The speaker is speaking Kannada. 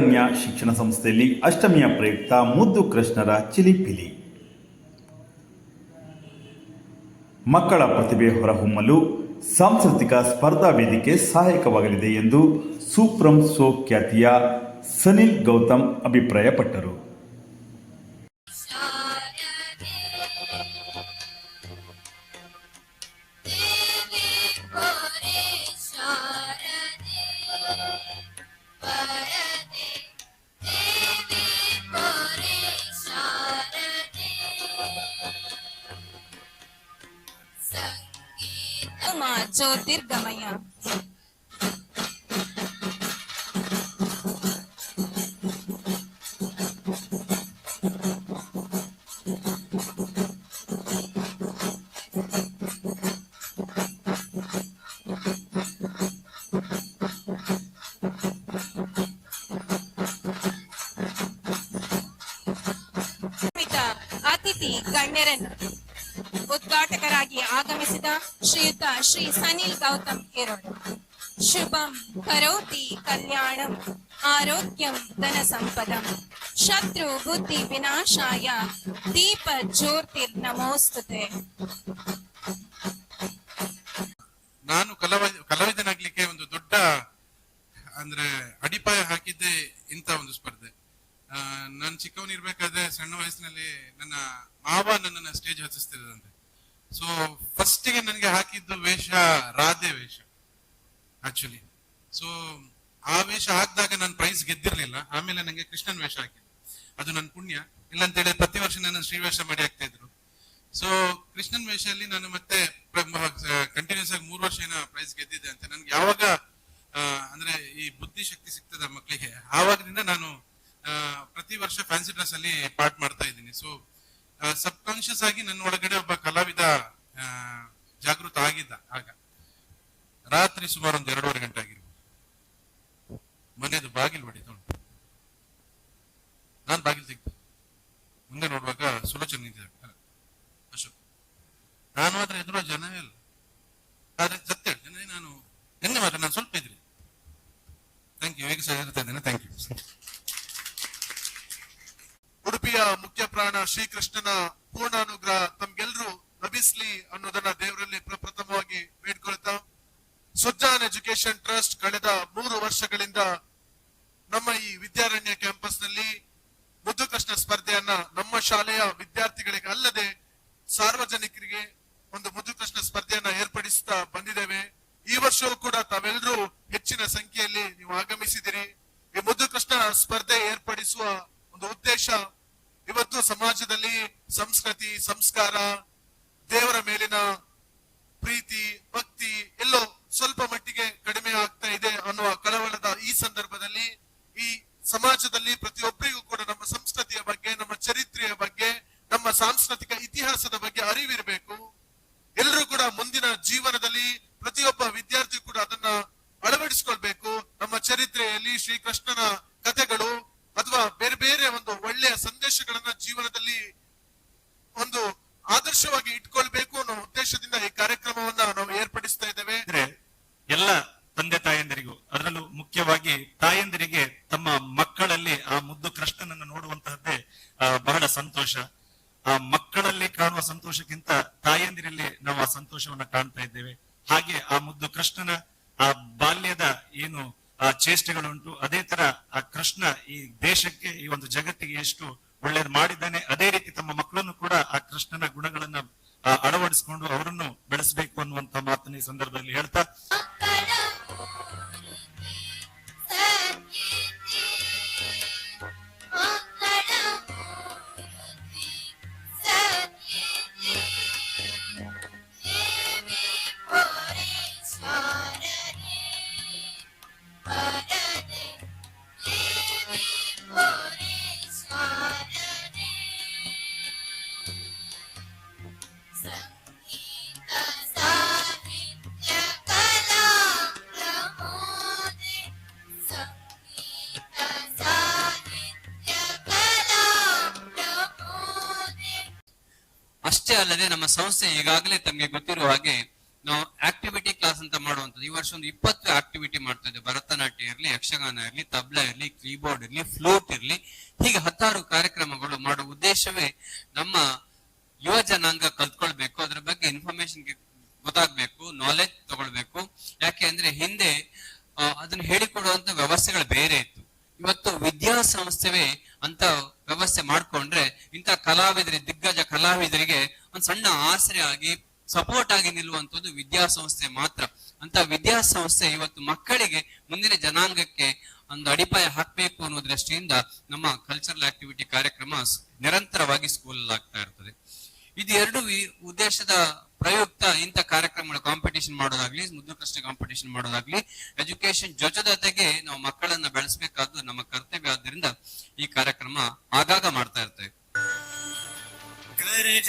ವಿದ್ಯಾರಣ್ಯ ಶಿಕ್ಷಣ ಸಂಸ್ಥೆಯಲ್ಲಿ ಅಷ್ಟಮಿಯ ಪ್ರಯುಕ್ತ ಮುದ್ದು ಕೃಷ್ಣರ ಚಿಲಿಪಿಲಿ. ಮಕ್ಕಳ ಪ್ರತಿಭೆ ಹೊರಹೊಮ್ಮಲು ಸಾಂಸ್ಕೃತಿಕ ಸ್ಪರ್ಧಾ ವೇದಿಕೆ ಸಹಾಯಕವಾಗಲಿದೆ ಎಂದು ಸೂಪ್ರಂ ಸೋ ಖ್ಯಾತಿಯ ಸನಿಲ್ ಗೌತಮ್ ಅಭಿಪ್ರಾಯಪಟ್ಟರು. ज्योतिर्गमय Gak nyerenak ಉದ್ಘಾಟಕರಾಗಿ ಆಗಮಿಸಿದ ಶ್ರೀಯುತ ಶ್ರೀ ಸನಿಲ್ ಗೌತಮ್ ಹೇರೋಡ್ ಶುಭಂ ಕರೋತಿ ಕಲ್ಯಾಣಂ, ಆರೋಗ್ಯಂ ಧನ ಸಂಪದಂ. ಶತ್ರು ಬುದ್ಧಿ ವಿನಾಶಾಯ, ದೀಪ ಜ್ಯೋತಿ ನಮೋಸ್ತುತೆ. ನಾನು ಕಲಾವ, ಕಲಾವಿದನಾಗ್ಲಿಕ್ಕೆ ಒಂದು ದೊಡ್ಡ, ಅಂದ್ರೆ ಅಡಿಪಾಯ ಹಾಕಿದ್ದೆ ಇಂಥ ಒಂದು ಸ್ಪರ್ಧೆ. ನಾನು ಚಿಕ್ಕವನಿರ್ಬೇಕಾದ್ರೆ ಸಣ್ಣ ವಯಸ್ಸಿನಲ್ಲಿ ನನ್ನ ಮಾವ ನನ್ನನ್ನ ಸ್ಟೇಜ್ ಹಚ್ಚಿಸ್ತಿದ್ದಂತೆ ಸೊ ಫಸ್ಟಿಗೆ ನನಗೆ ಹಾಕಿದ್ದು ವೇಷ ರಾಧೆ ವೇಷ ಆಕ್ಚುಲಿ ಸೊ ಆ ವೇಷ ಹಾಕಿದಾಗ ನಾನು ಪ್ರೈಸ್ ಗೆದ್ದಿರ್ಲಿಲ್ಲ. ಆಮೇಲೆ ನನಗೆ ಕೃಷ್ಣನ್ ವೇಷ ಹಾಕಿದ್ದು. ಅದು ನನ್ನ ಪುಣ್ಯ. ಇಲ್ಲ ಅಂತ ಹೇಳಿ ಪ್ರತಿ ವರ್ಷ ನನ್ನ ಶ್ರೀವೇಷ ಮಾಡಿ ಹಾಕ್ತಾ ಇದ್ರು ಸೊ ಕೃಷ್ಣನ್ ವೇಷದಲ್ಲಿ ನಾನು ಮತ್ತೆ ಕಂಟಿನ್ಯೂಸ್ ಆಗಿ ಮೂರು ವರ್ಷ ಏನೋ ಪ್ರೈಸ್ ಗೆದ್ದಿದ್ದೆ ಅಂತ. ನನ್ಗೆ ಯಾವಾಗ ಅಂದ್ರೆ ಈ ಬುದ್ಧಿಶಕ್ತಿ ಸಿಗ್ತದೆ ಮಕ್ಕಳಿಗೆ ಆವಾಗದಿಂದ ನಾನು ಪ್ರತಿ ವರ್ಷ ಫ್ಯಾನ್ಸಿ ಡ್ರೆಸ್ ಅಲ್ಲಿ ಪಾರ್ಟ್ ಮಾಡ್ತಾ ಇದ್ದೀನಿ. ಸೊ ಸಬ್ ಕಾನ್ಶಿಯಸ್ ಆಗಿ ನನ್ನ ಒಳಗಡೆ ಒಬ್ಬ ಕಲಾವಿದ ಜಾಗೃತ ಆಗಿದ್ದ ಆಗ. ರಾತ್ರಿ ಸುಮಾರು ಒಂದು ಎರಡೂವರೆ ಗಂಟೆ ಆಗಿರ್ಬೋದು. ಮನೆಯದು ಬಾಗಿಲು ಹೊಡಿತು ನಾನು ಬಾಗಿಲು ತೆಗ್ದೆ ಮುಂದೆ ನೋಡುವಾಗ ಸುಲೋಚನ ನಿಂತಿದ್ದ ಅಶೋಕ್, ನಾನು ಮಾತ್ರ ಎದುರು ಜನವೇ ಇಲ್ಲ ಆದ್ರೆ ಸತ್ಯ ನಾನು, ನಿನ್ನೆ ಮಾತ್ರ ನಾನು ಸ್ವಲ್ಪ ಇದ್ರಿ. ಥ್ಯಾಂಕ್ ಯು ಈಗ ಸಹ ಇದ್ದೇನೆ ಥ್ಯಾಂಕ್ ಯು ಮುಖ್ಯ ಪ್ರಾಣ ಶ್ರೀಕೃಷ್ಣನ ಪೂರ್ಣಾನುಗ್ರಹ ತಮ್ಗೆಲ್ಲರೂ ಲಭಿಸ್ಲಿ ಅನ್ನೋದನ್ನ ದೇವರಲ್ಲಿ ಪ್ರಪ್ರಥಮವಾಗಿ ಬೇಡ್ಕೊಳ್ತಾ, ಸುಜ್ಜಾನ್ ಎಜುಕೇಶನ್ ಟ್ರಸ್ಟ್ ಕಳೆದ ಮೂರು ವರ್ಷಗಳಿಂದ ನಮ್ಮ ಈ ವಿದ್ಯಾರಣ್ಯ ಕ್ಯಾಂಪಸ್ನಲ್ಲಿ ಮುದ್ದು ಕೃಷ್ಣ ಸ್ಪರ್ಧೆಯನ್ನ ನಮ್ಮ ಶಾಲೆಯ ವಿದ್ಯಾರ್ಥಿಗಳಿಗೆ ಅಲ್ಲದೆ ಸಾರ್ವಜನಿಕರಿಗೆ ಒಂದು ಮುದ್ದು ಕೃಷ್ಣ ಸ್ಪರ್ಧೆಯನ್ನ ಏರ್ಪಡಿಸ್ತಾ ಬಂದಿದ್ದೇವೆ. ಈ ವರ್ಷವೂ ಕೂಡ ತಾವೆಲ್ಲರೂ ಹೆಚ್ಚಿನ ಸಂಖ್ಯೆಯಲ್ಲಿ ನೀವು ಆಗಮಿಸಿದಿರಿ ಈ ಮುದ್ದು ಕೃಷ್ಣ ಸ್ಪರ್ಧೆ ಏರ್ಪಡಿಸುವ ಒಂದು ಉದ್ದೇಶ ಸಮಾಜದಲ್ಲಿ ಸಂಸ್ಕೃತಿ, ಸಂಸ್ಕಾರ, ದೇವರ ಮೇಲಿನ ಪ್ರೀತಿ, ಭಕ್ತಿ ಎಲ್ಲೋ ಸ್ವಲ್ಪ ಮಟ್ಟಿಗೆ ಕಡಿಮೆ ಆಗ್ತಾ ಇದೆ ಅನ್ನುವ ಕಳವಳದ ಈ ಸಂದರ್ಭದಲ್ಲಿ ಈ ಸಮಾಜದಲ್ಲಿ ಪ್ರತಿಯೊಬ್ಬರಿಗೂ ಕೂಡ ನಮ್ಮ ಸಂಸ್ಕೃತಿಯ ಬಗ್ಗೆ, ನಮ್ಮ ಚರಿತ್ರೆಯ ಬಗ್ಗೆ, ನಮ್ಮ ಸಾಂಸ್ಕೃತಿಕ ಇತಿಹಾಸದ ಬಗ್ಗೆ ಅರಿವಿರಬೇಕು. ಎಲ್ಲರೂ ಕೂಡ ಮುಂದಿನ ಜೀವನದಲ್ಲಿ ಪ್ರತಿಯೊಬ್ಬ ವಿದ್ಯಾರ್ಥಿ ಕೃಷ್ಣನನ್ನು ನೋಡುವಂತಹದ್ದೇ ಬಹಳ ಸಂತೋಷ. ಆ, ಮಕ್ಕಳಲ್ಲಿ ಕಾಣುವ ಸಂತೋಷಕ್ಕಿಂತ ತಾಯಂದಿರಲ್ಲಿ ನಾವು ಆ ಸಂತೋಷವನ್ನ ಕಾಣ್ತಾ ಇದ್ದೇವೆ. ಹಾಗೆ ಆ ಮುದ್ದು ಕೃಷ್ಣನ, ಆ ಬಾಲ್ಯದ ಏನು, ಆ ಚೇಷ್ಟೆಗಳುಂಟು, ಅದೇ ತರ ಆ ಕೃಷ್ಣ ಈ ದೇಶಕ್ಕೆ, ಈ ಒಂದು ಜಗತ್ತಿಗೆ ಎಷ್ಟು ಒಳ್ಳೇದು ಮಾಡಿದ್ದಾನೆ, ಅದೇ ರೀತಿ ತಮ್ಮ ಮಕ್ಕಳನ್ನು ಕೂಡ ಆ ಕೃಷ್ಣನ ಗುಣಗಳನ್ನ ಅಳವಡಿಸಿಕೊಂಡು ಅವರನ್ನು ಬೆಳೆಸಬೇಕು ಅನ್ನುವಂತ ಮಾತನ್ನ ಈ ಸಂದರ್ಭದಲ್ಲಿ ಹೇಳ್ತಾ ಅಷ್ಟೇ ಅಲ್ಲದೆ ನಮ್ಮ ಸಂಸ್ಥೆ ಈಗಾಗಲೇ ತಮಗೆ ಗೊತ್ತಿರುವ ಹಾಗೆ ನಾವು ಆಕ್ಟಿವಿಟಿ ಕ್ಲಾಸ್ ಅಂತ ಮಾಡುವಂಥದ್ದು. ಈ ವರ್ಷ ಒಂದು ಇಪ್ಪತ್ತು ಆಕ್ಟಿವಿಟಿ ಮಾಡ್ತಾ ಇದ್ದೇವೆ ಭರತನಾಟ್ಯ ಇರಲಿ, ಯಕ್ಷಗಾನ ಇರಲಿ, ತಬ್ಲಾ ಇರಲಿ ಕೀಬೋರ್ಡ್ ಇರಲಿ ಫ್ಲೂಟ್ ಇರಲಿ. ಹೀಗೆ ಹತ್ತಾರು ಕಾರ್ಯಕ್ರಮಗಳು ಮಾಡುವ ಉದ್ದೇಶವೇ ನಮ್ಮ ಯುವ ಜನಾಂಗ ಅದ್ರ ಬಗ್ಗೆ ಇನ್ಫಾರ್ಮೇಶನ್ ಗೊತ್ತಾಗ್ಬೇಕು ನಾಲೆಜ್ ತಗೊಳ್ಬೇಕು ಯಾಕೆ ಅಂದ್ರೆ ಹಿಂದೆ ಆ, ಹೇಳಿಕೊಡುವಂತ ವ್ಯವಸ್ಥೆಗಳು ಬೇರೆ ಇತ್ತು. ಇವತ್ತು ವಿದ್ಯಾಸಂಸ್ಥೆವೇ ಅಂತ ವ್ಯವಸ್ಥೆ ಮಾಡ್ಕೊಂಡ್ರೆ ಇಂಥ ಕಲಾವಿದರಿಗೆ ದಿಗ್ಗಜ ಕಲಾವಿದರಿಗೆ ಒಂದು ಸಣ್ಣ ಆಸರೆ ಆಗಿ ಸಪೋರ್ಟ್ ಆಗಿ ನಿಲ್ಲುವಂತದ್ದು ವಿದ್ಯಾಸಂಸ್ಥೆ ಮಾತ್ರ. ಅಂತ ವಿದ್ಯಾಸಂಸ್ಥೆ ಇವತ್ತು ಮಕ್ಕಳಿಗೆ ಮುಂದಿನ ಜನಾಂಗಕ್ಕೆ ಒಂದು ಅಡಿಪಾಯ ಹಾಕ್ಬೇಕು ಅನ್ನೋ ದೃಷ್ಟಿಯಿಂದ ನಮ್ಮ ಕಲ್ಚರಲ್ ಆಕ್ಟಿವಿಟಿ ಕಾರ್ಯಕ್ರಮ ನಿರಂತರವಾಗಿ ಸ್ಕೂಲ್ ಆಗ್ತಾ ಇರ್ತದೆ. ಇದು ಎರಡು ಉದ್ದೇಶದ ಪ್ರಯುಕ್ತ ಇಂಥ ಕಾರ್ಯಕ್ರಮಗಳ. ಕಾಂಪಿಟೇಷನ್ ಮಾಡೋದಾಗ್ಲಿ ಮುದ್ದು ಪ್ರಶ್ನೆ ಕಾಂಪಿಟೇಷನ್ ಮಾಡೋದಾಗ್ಲಿ ಎಜುಕೇಶನ್ ಜೊತೆಗೆ ನಾವು ಮಕ್ಕಳನ್ನ ಬೆಳೆಸಬೇಕಾದ್ದು ನಮ್ಮ ಕರ್ತವ್ಯ. ಆದ್ದರಿಂದ ಈ ಕಾರ್ಯಕ್ರಮ ಆಗಾಗ ಮಾಡ್ತಾ ಇರ್ತೇವೆ. ಗರಜ